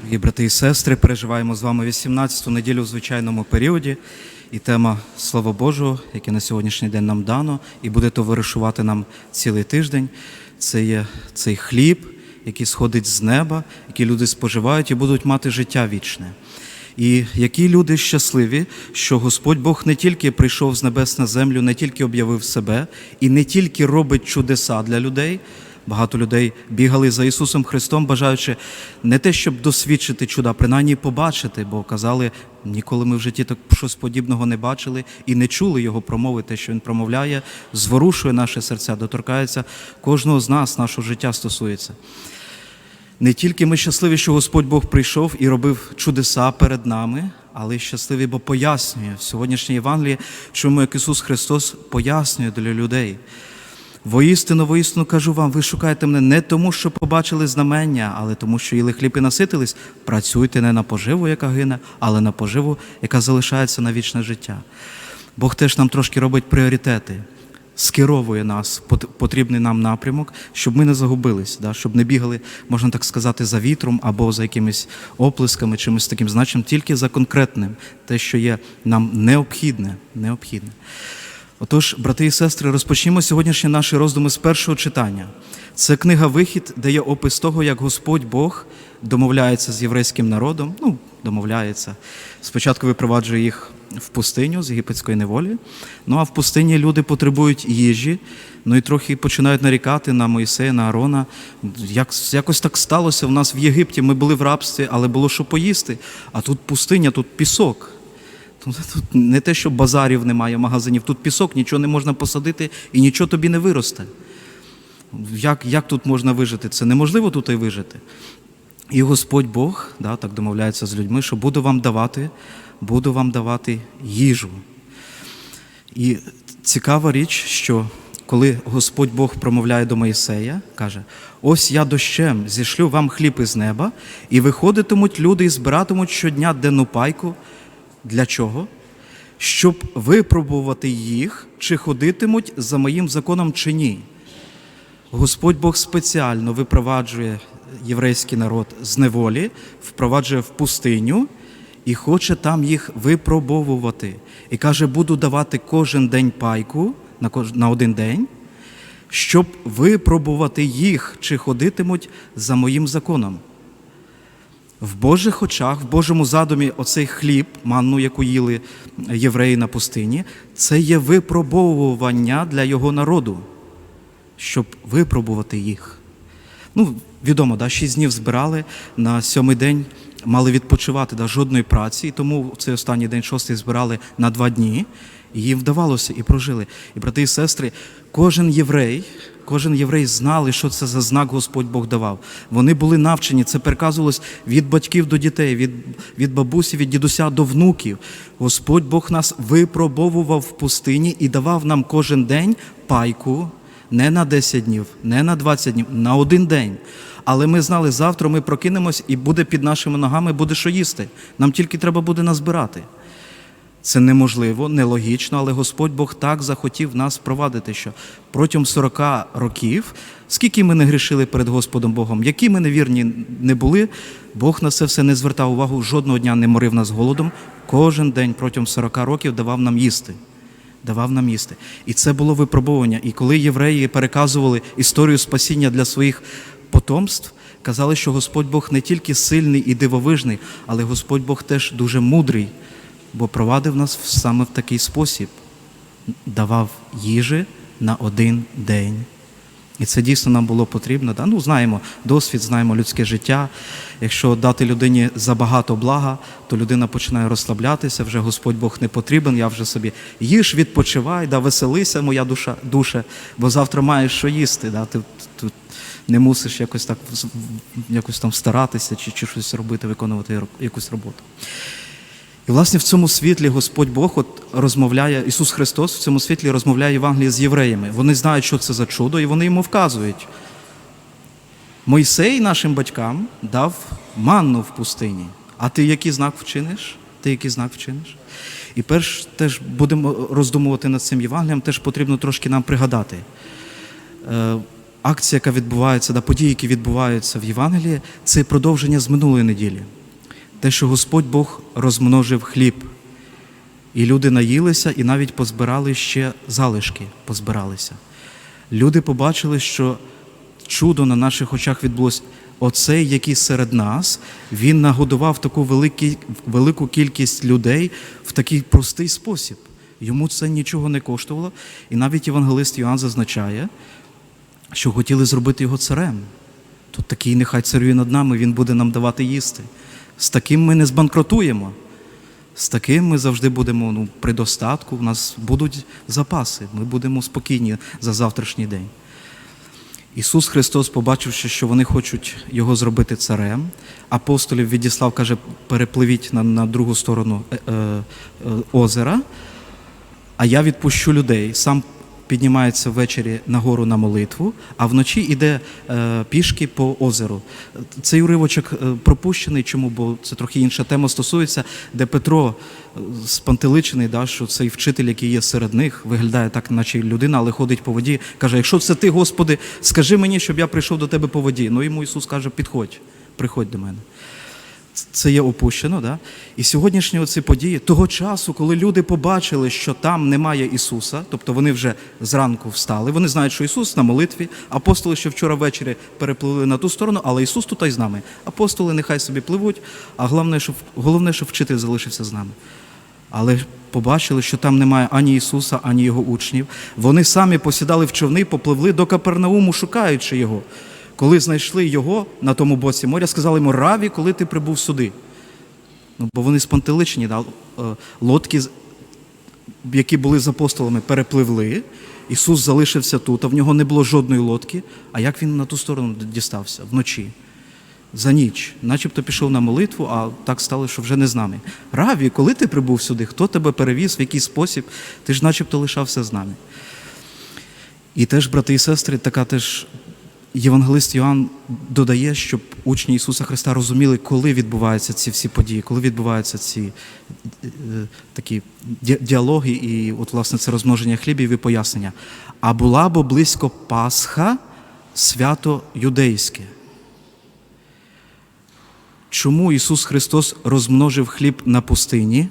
Дорогі брати і сестри, переживаємо з вами 18-ту неділю в звичайному періоді. І тема Слова Божого, яке на сьогоднішній день нам дано, і буде товаришувати нам цілий тиждень. Це є цей хліб, який сходить з неба, який люди споживають і будуть мати життя вічне. І які люди щасливі, що Господь Бог не тільки прийшов з небес на землю, не тільки об'явив себе і не тільки робить чудеса для людей. Багато людей бігали за Ісусом Христом, бажаючи не те, щоб досвідчити чуда, принаймні побачити, бо казали, ніколи ми в житті так щось подібного не бачили і не чули Його промови, те, що Він промовляє, зворушує наше серця, доторкається кожного з нас, нашого життя стосується. Не тільки ми щасливі, що Господь Бог прийшов і робив чудеса перед нами, але щасливі, бо пояснює в сьогоднішній Євангелії, чому як Ісус Христос пояснює для людей. Воістину, воістину кажу вам, ви шукаєте мене не тому, що побачили знамення, але тому, що їли хліб і наситились. Працюйте не на поживу, яка гине, але на поживу, яка залишається на вічне життя. Бог теж нам трошки робить пріоритети, скеровує нас потрібний нам напрямок, щоб ми не загубились, да? щоб не бігали, можна так сказати, за вітром або за якимись оплесками, чимось таким значенням, тільки за конкретним, те, що є нам необхідне. необхідне. Отож, брати і сестри, розпочнімо сьогоднішні наші роздуми з першого читання. Це книга Вихід, де є опис того, як Господь Бог домовляється з єврейським народом. Ну, домовляється. Спочатку випроваджує їх в пустиню з єгипетської неволі. Ну а в пустині люди потребують їжі, ну і трохи починають нарікати на Моїсея, на Аарона. Як, якось так сталося. У нас в Єгипті ми були в рабстві, але було що поїсти. А тут пустиня, тут пісок. Тут, тут не те, що базарів немає, магазинів, тут пісок, нічого не можна посадити і нічого тобі не виросте. Як, як тут можна вижити? Це неможливо тут і вижити. І Господь Бог да, так домовляється з людьми, що буду вам давати, буду вам давати їжу. І цікава річ, що коли Господь Бог промовляє до Моїсея, каже: ось я дощем зішлю вам хліб із неба, і виходитимуть люди і збиратимуть щодня денну пайку. Для чого? Щоб випробувати їх, чи ходитимуть за моїм законом чи ні. Господь Бог спеціально випроваджує єврейський народ з неволі, впроваджує в пустиню і хоче там їх випробовувати. І каже, буду давати кожен день пайку на, один день, щоб випробувати їх, чи ходитимуть за моїм законом. В Божих очах, в Божому задумі, оцей хліб, манну, яку їли євреї на пустині, це є випробовування для його народу, щоб випробувати їх. Ну, відомо, да, шість днів збирали, на сьомий день мали відпочивати да, жодної праці, і тому цей останній день шостий збирали на два дні, і їм вдавалося і прожили. І брати і сестри, кожен єврей, кожен єврей знали, що це за знак Господь Бог давав. Вони були навчені, це переказувалось від батьків до дітей, від, від бабусі, від дідуся до внуків. Господь Бог нас випробовував в пустині і давав нам кожен день пайку не на 10 днів, не на 20 днів, на один день. Але ми знали, завтра ми прокинемось і буде під нашими ногами буде що їсти. Нам тільки треба буде назбирати. Це неможливо, нелогічно, але Господь Бог так захотів нас провадити, що протягом 40 років, скільки ми не грішили перед Господом Богом, які ми невірні не були, Бог на це все не звертав увагу, жодного дня не морив нас голодом. Кожен день протягом 40 років давав нам їсти. Давав нам їсти. І це було випробування. І коли євреї переказували історію спасіння для своїх потомств, казали, що Господь Бог не тільки сильний і дивовижний, але Господь Бог теж дуже мудрий, бо провадив нас саме в такий спосіб, давав їжі на один день. І це дійсно нам було потрібно. Да? Ну, знаємо досвід, знаємо людське життя. Якщо дати людині забагато блага, то людина починає розслаблятися, вже Господь Бог не потрібен, я вже собі їж, відпочивай, да, веселися, моя душа, душа, бо завтра маєш що їсти. Да? Ти тут не мусиш якось так якось там старатися чи, чи щось робити, виконувати якусь роботу. І, власне, в цьому світлі Господь Бог от розмовляє, Ісус Христос в цьому світлі розмовляє Євангеліє з євреями. Вони знають, що це за чудо, і вони йому вказують. Мойсей нашим батькам дав манну в пустині. А ти який знак вчиниш? Ти який знак вчиниш? І перш теж будемо роздумувати над цим Євангелієм, теж потрібно трошки нам пригадати. Е, акція, яка відбувається, да, події, які відбуваються в Євангелії, це продовження з минулої неділі. Те, що Господь Бог розмножив хліб. І люди наїлися і навіть позбирали ще залишки, позбиралися. Люди побачили, що чудо на наших очах відбулося. Оцей, який серед нас, він нагодував таку великі, велику кількість людей в такий простий спосіб. Йому це нічого не коштувало. І навіть євангелист Йоанн зазначає, що хотіли зробити його царем. Тут такий нехай царює над нами, він буде нам давати їсти. З таким ми не збанкротуємо. З таким ми завжди будемо ну, при достатку, у нас будуть запаси, ми будемо спокійні за завтрашній день. Ісус Христос, побачивши, що вони хочуть Його зробити царем, апостолів відіслав, каже, перепливіть на, на другу сторону е, е, е, озера, а я відпущу людей. Сам піднімається ввечері на гору на молитву, а вночі йде е, пішки по озеру. Цей уривочок е, пропущений, чому? Бо це трохи інша тема стосується, де Петро е, спантеличений, да, що цей вчитель, який є серед них, виглядає так, наче людина, але ходить по воді. Каже: якщо це ти, Господи, скажи мені, щоб я прийшов до тебе по воді. Ну йому Ісус каже, підходь, приходь до мене. Це є опущено, да? І сьогоднішні оці події того часу, коли люди побачили, що там немає Ісуса, тобто вони вже зранку встали, вони знають, що Ісус на молитві, апостоли ще вчора ввечері перепливли на ту сторону, але Ісус тут і з нами. Апостоли нехай собі пливуть, а головне, щоб, головне, щоб вчитель залишився з нами. Але побачили, що там немає ані Ісуса, ані Його учнів. Вони самі посідали в човни, попливли до Капернауму, шукаючи Його. Коли знайшли його на тому боці моря, сказали йому Раві, коли ти прибув сюди. Ну, бо вони спантеличені, да? е, лодки, які були з апостолами, перепливли. Ісус залишився тут, а в нього не було жодної лодки. А як він на ту сторону дістався? Вночі. За ніч, начебто пішов на молитву, а так стало, що вже не з нами. Раві, коли ти прибув сюди, хто тебе перевіз, в який спосіб, ти ж начебто лишався з нами. І теж, брати і сестри, така теж євангелист Йоанн додає, щоб учні Ісуса Христа розуміли, коли відбуваються ці всі події, коли відбуваються ці е, такі діалоги і, от, власне, це розмноження хлібів і пояснення. А була бо близько Пасха, свято юдейське. Чому Ісус Христос розмножив хліб на пустині?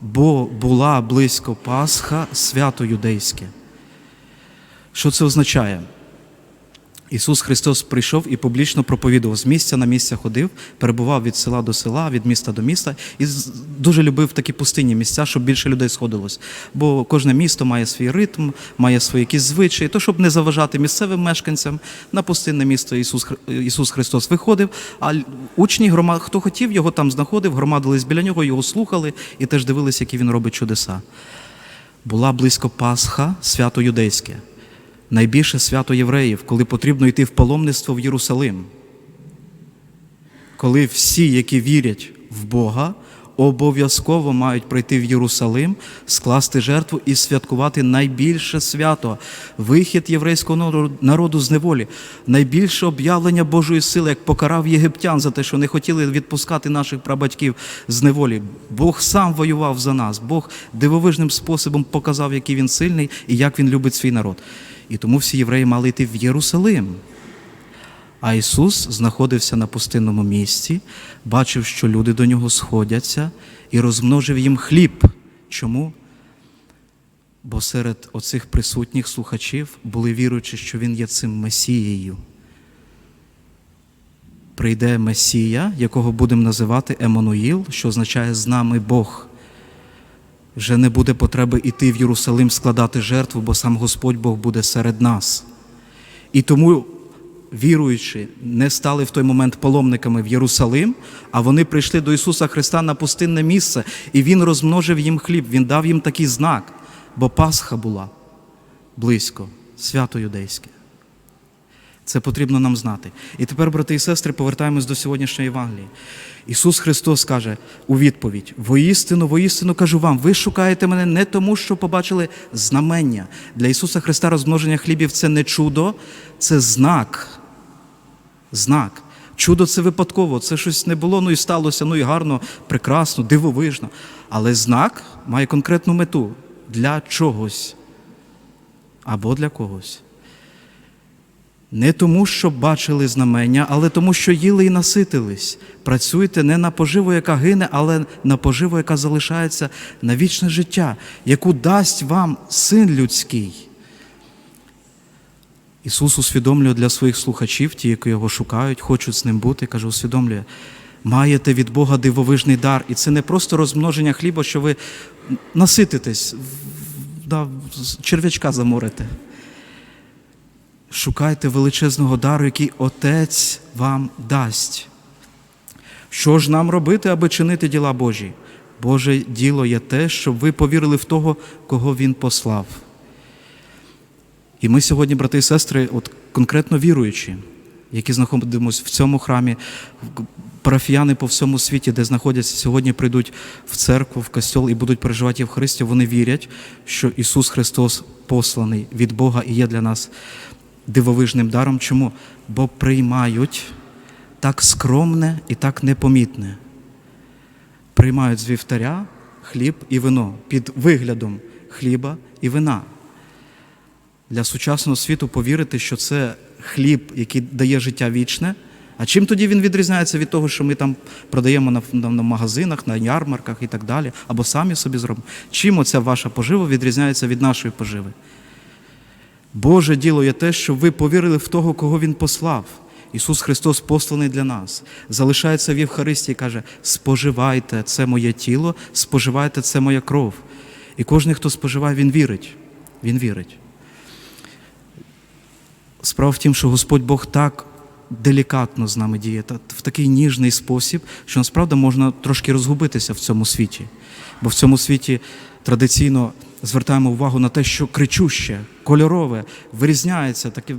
Бо була близько Пасха, свято юдейське. Що це означає? Ісус Христос прийшов і публічно проповідував з місця на місце ходив, перебував від села до села, від міста до міста, і дуже любив такі пустинні місця, щоб більше людей сходилось. Бо кожне місто має свій ритм, має свої якісь звичаї. То, щоб не заважати місцевим мешканцям, на пустинне місто Ісус, Ісус Христос виходив. А учні громад, хто хотів, його там знаходив, громадились біля нього, його слухали і теж дивилися, які він робить чудеса. Була близько Пасха, свято юдейське найбільше свято євреїв, коли потрібно йти в паломництво в Єрусалим. Коли всі, які вірять в Бога, обов'язково мають прийти в Єрусалим, скласти жертву і святкувати найбільше свято, вихід єврейського народу- з неволі, найбільше об'явлення Божої сили, як покарав єгиптян за те, що не хотіли відпускати наших прабатьків з неволі. Бог сам воював за нас, Бог дивовижним способом показав, який він сильний і як він любить свій народ. І тому всі євреї мали йти в Єрусалим. А Ісус знаходився на пустинному місці, бачив, що люди до нього сходяться, і розмножив їм хліб. Чому? Бо серед оцих присутніх слухачів були віруючі, що Він є цим Месією. Прийде Месія, якого будемо називати Еммануїл, що означає з нами Бог. Вже не буде потреби йти в Єрусалим складати жертву, бо сам Господь Бог буде серед нас. І тому віруючи, не стали в той момент паломниками в Єрусалим, а вони прийшли до Ісуса Христа на пустинне місце, і Він розмножив їм хліб, Він дав їм такий знак, бо Пасха була близько, свято юдейське. Це потрібно нам знати. І тепер, брати і сестри, повертаємось до сьогоднішньої Євангелії. Ісус Христос каже у відповідь: воістину, воістину кажу вам, ви шукаєте мене не тому, що побачили знамення. Для Ісуса Христа розмноження хлібів це не чудо, це знак. Знак. Чудо це випадково, це щось не було, ну і сталося, ну і гарно, прекрасно, дивовижно. Але знак має конкретну мету для чогось або для когось. Не тому, що бачили знамення, але тому, що їли і наситились. Працюйте не на поживу, яка гине, але на поживу, яка залишається на вічне життя, яку дасть вам син людський. Ісус усвідомлює для своїх слухачів, ті, які його шукають, хочуть з ним бути, каже, усвідомлює, маєте від Бога дивовижний дар. І це не просто розмноження хліба, що ви насититесь, да, черв'ячка заморите. Шукайте величезного дару, який Отець вам дасть. Що ж нам робити, аби чинити діла Божі? Боже діло є те, щоб ви повірили в того, кого Він послав. І ми сьогодні, брати і сестри, от конкретно віруючі, які знаходимося в цьому храмі, парафіяни по всьому світі, де знаходяться сьогодні, прийдуть в церкву, в костьол і будуть переживати Євхаристію, вони вірять, що Ісус Христос посланий від Бога і є для нас дивовижним даром. Чому? Бо приймають так скромне і так непомітне. Приймають з вівтаря хліб і вино під виглядом хліба і вина для сучасного світу повірити, що це хліб, який дає життя вічне. А чим тоді він відрізняється від того, що ми там продаємо на, на, на магазинах, на ярмарках і так далі, або самі собі зробимо? Чим оця ваша пожива відрізняється від нашої поживи? Боже діло є те, що ви повірили в того, кого Він послав. Ісус Христос посланий для нас. Залишається в Євхаристії і каже: споживайте, це моє тіло, споживайте, це моя кров. І кожен, хто споживає, він вірить. Він вірить. Справа в тім, що Господь Бог так делікатно з нами діє, в такий ніжний спосіб, що насправді можна трошки розгубитися в цьому світі. Бо в цьому світі традиційно звертаємо увагу на те, що кричуще, кольорове, вирізняється, таке,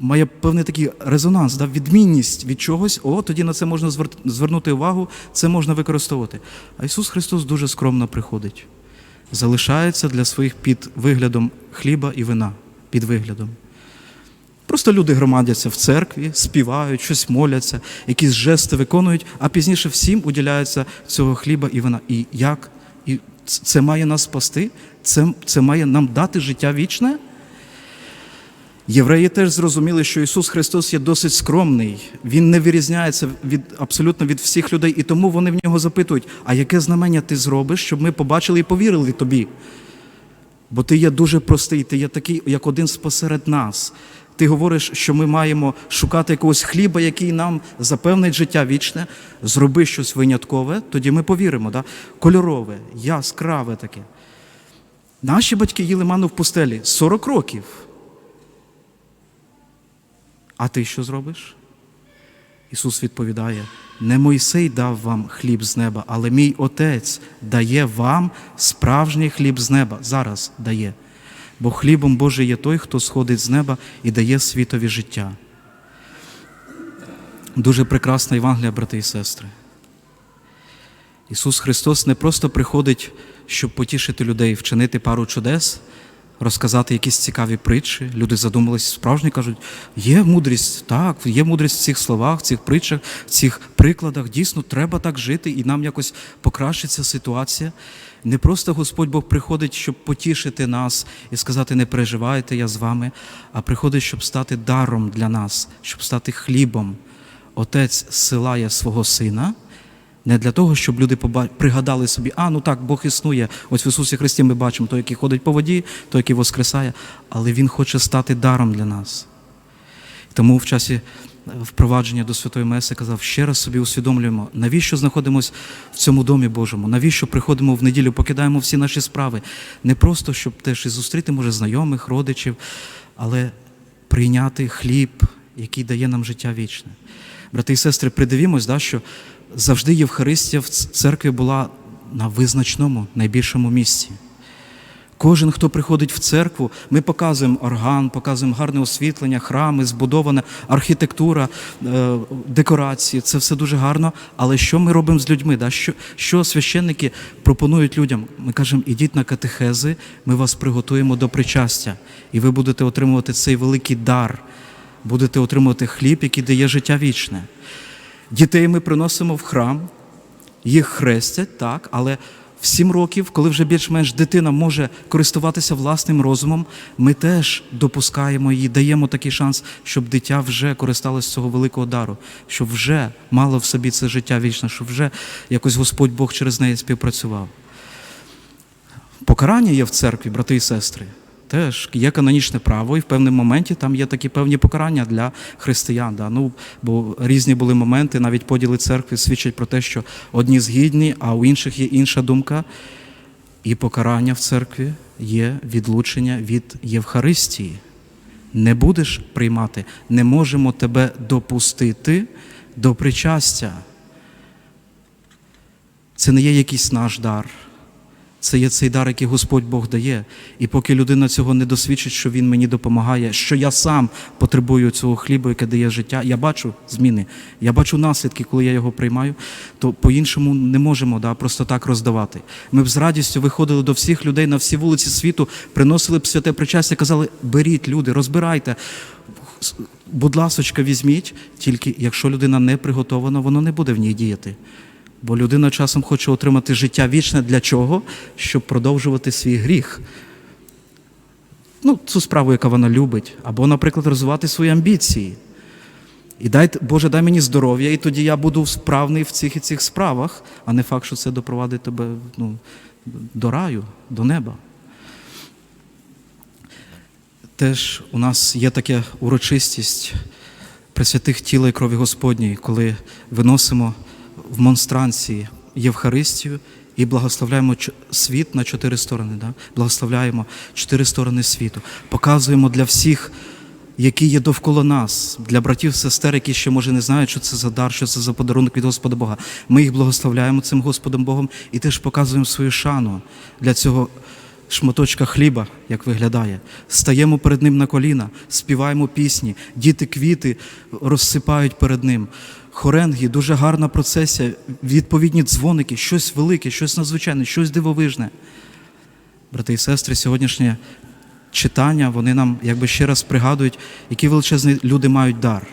має певний такий резонанс, да, відмінність від чогось, о, тоді на це можна звер- звернути увагу, це можна використовувати. А Ісус Христос дуже скромно приходить, залишається для своїх під виглядом хліба і вина, під виглядом. Просто люди громадяться в церкві, співають, щось моляться, якісь жести виконують, а пізніше всім уділяється цього хліба і вина. І як? Це має нас спасти? Це, це має нам дати життя вічне? Євреї теж зрозуміли, що Ісус Христос є досить скромний. Він не вирізняється від, абсолютно від всіх людей, і тому вони в нього запитують: а яке знамення ти зробиш, щоб ми побачили і повірили тобі? Бо ти є дуже простий, ти є такий, як один спосеред нас. Ти говориш, що ми маємо шукати якогось хліба, який нам запевнить життя вічне, зроби щось виняткове, тоді ми повіримо. Да? Кольорове, яскраве таке. Наші батьки їли ману в пустелі 40 років. А ти що зробиш? Ісус відповідає: не Мойсей дав вам хліб з неба, але мій Отець дає вам справжній хліб з неба. Зараз дає. Бо хлібом Божий є той, хто сходить з неба і дає світові життя. Дуже прекрасна Євангелія, брати і сестри. Ісус Христос не просто приходить, щоб потішити людей, вчинити пару чудес, розказати якісь цікаві притчі. Люди задумались справжні, кажуть, є мудрість, так, є мудрість в цих словах, в цих притчах, в цих прикладах. Дійсно, треба так жити, і нам якось покращиться ситуація. Не просто Господь Бог приходить, щоб потішити нас і сказати, не переживайте, я з вами, а приходить, щоб стати даром для нас, щоб стати хлібом. Отець силає свого сина. Не для того, щоб люди пригадали собі, а ну так, Бог існує. Ось в Ісусі Христі ми бачимо той, який ходить по воді, той, який воскресає, але Він хоче стати даром для нас. Тому в часі впровадження до Святої Меси казав, ще раз собі усвідомлюємо, навіщо знаходимося в цьому домі Божому, навіщо приходимо в неділю, покидаємо всі наші справи. Не просто, щоб теж і зустріти, може, знайомих, родичів, але прийняти хліб, який дає нам життя вічне. Брати і сестри, придивімось, да, що завжди Євхаристія в церкві була на визначному, найбільшому місці. Кожен, хто приходить в церкву, ми показуємо орган, показуємо гарне освітлення, храми, збудована архітектура, е, декорації. Це все дуже гарно. Але що ми робимо з людьми? Що, священники пропонують людям? Ми кажемо, ідіть на катехези, ми вас приготуємо до причастя, і ви будете отримувати цей великий дар, будете отримувати хліб, який дає життя вічне. Дітей ми приносимо в храм, їх хрестять, так, але в сім років, коли вже більш-менш дитина може користуватися власним розумом, ми теж допускаємо і даємо такий шанс, щоб дитя вже користалося цього великого дару, щоб вже мало в собі це життя вічне, щоб вже якось Господь Бог через неї співпрацював. Покарання є в церкві, брати і сестри. Теж є канонічне право, і в певному моменті там є такі певні покарання для християн. Да? Ну, бо різні були моменти, навіть поділи церкви свідчать про те, що одні згідні, а у інших є інша думка. І покарання в церкві є відлучення від Євхаристії. Не будеш приймати, не можемо тебе допустити до причастя. Це не є якийсь наш дар. Це є цей дар, який Господь Бог дає. І поки людина цього не досвідчить, що Він мені допомагає, що я сам потребую цього хліба, яке дає життя, я бачу зміни, я бачу наслідки, коли я його приймаю, то по-іншому не можемо да, просто так роздавати. Ми б з радістю виходили до всіх людей на всі вулиці світу, приносили б святе причастя, казали: беріть, люди, розбирайте. Будь ласочка, візьміть, тільки якщо людина не приготована, воно не буде в ній діяти. Бо людина часом хоче отримати життя вічне для чого? Щоб продовжувати свій гріх. Ну, цю справу, яка вона любить, або, наприклад, розвивати свої амбіції. І дай, Боже, дай мені здоров'я, і тоді я буду справний в цих і цих справах, а не факт, що це допровадить тебе ну, до раю, до неба. Теж у нас є така урочистість присвятих тіла і крові Господньої, коли виносимо в монстранції Євхаристію і благословляємо світ на чотири сторони. Да? Благословляємо чотири сторони світу. Показуємо для всіх, які є довкола нас, для братів, сестер, які ще може не знають, що це за дар, що це за подарунок від Господа Бога. Ми їх благословляємо цим Господом Богом і теж показуємо свою шану для цього шматочка хліба, як виглядає. Стаємо перед ним на коліна, співаємо пісні, діти квіти розсипають перед ним. Хоренги, дуже гарна процесія, відповідні дзвоники, щось велике, щось надзвичайне, щось дивовижне. Брати і сестри, сьогоднішнє читання, вони нам якби ще раз пригадують, які величезні люди мають дар.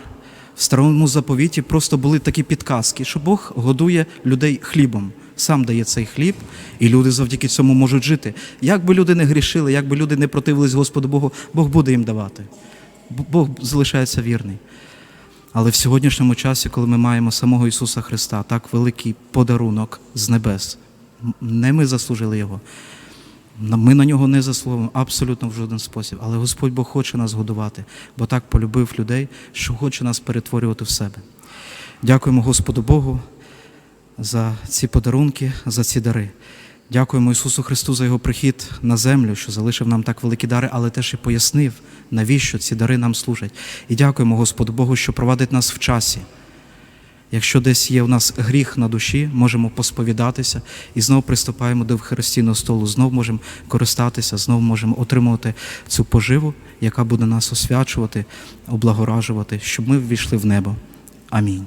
В старому заповіті просто були такі підказки, що Бог годує людей хлібом, сам дає цей хліб, і люди завдяки цьому можуть жити. Як би люди не грішили, як би люди не противились Господу Богу, Бог буде їм давати. Бог залишається вірний. Але в сьогоднішньому часі, коли ми маємо самого Ісуса Христа, так великий подарунок з небес, не ми заслужили Його. Ми на нього не заслуговуємо абсолютно в жоден спосіб. Але Господь Бог хоче нас годувати, бо так полюбив людей, що хоче нас перетворювати в себе. Дякуємо Господу Богу за ці подарунки, за ці дари. Дякуємо Ісусу Христу за Його прихід на землю, що залишив нам так великі дари, але теж і пояснив, навіщо ці дари нам служать. І дякуємо Господу Богу, що провадить нас в часі. Якщо десь є у нас гріх на душі, можемо посповідатися і знову приступаємо до Евхаристійного столу, знову можемо користатися, знову можемо отримувати цю поживу, яка буде нас освячувати, облагоражувати, щоб ми ввійшли в небо. Амінь.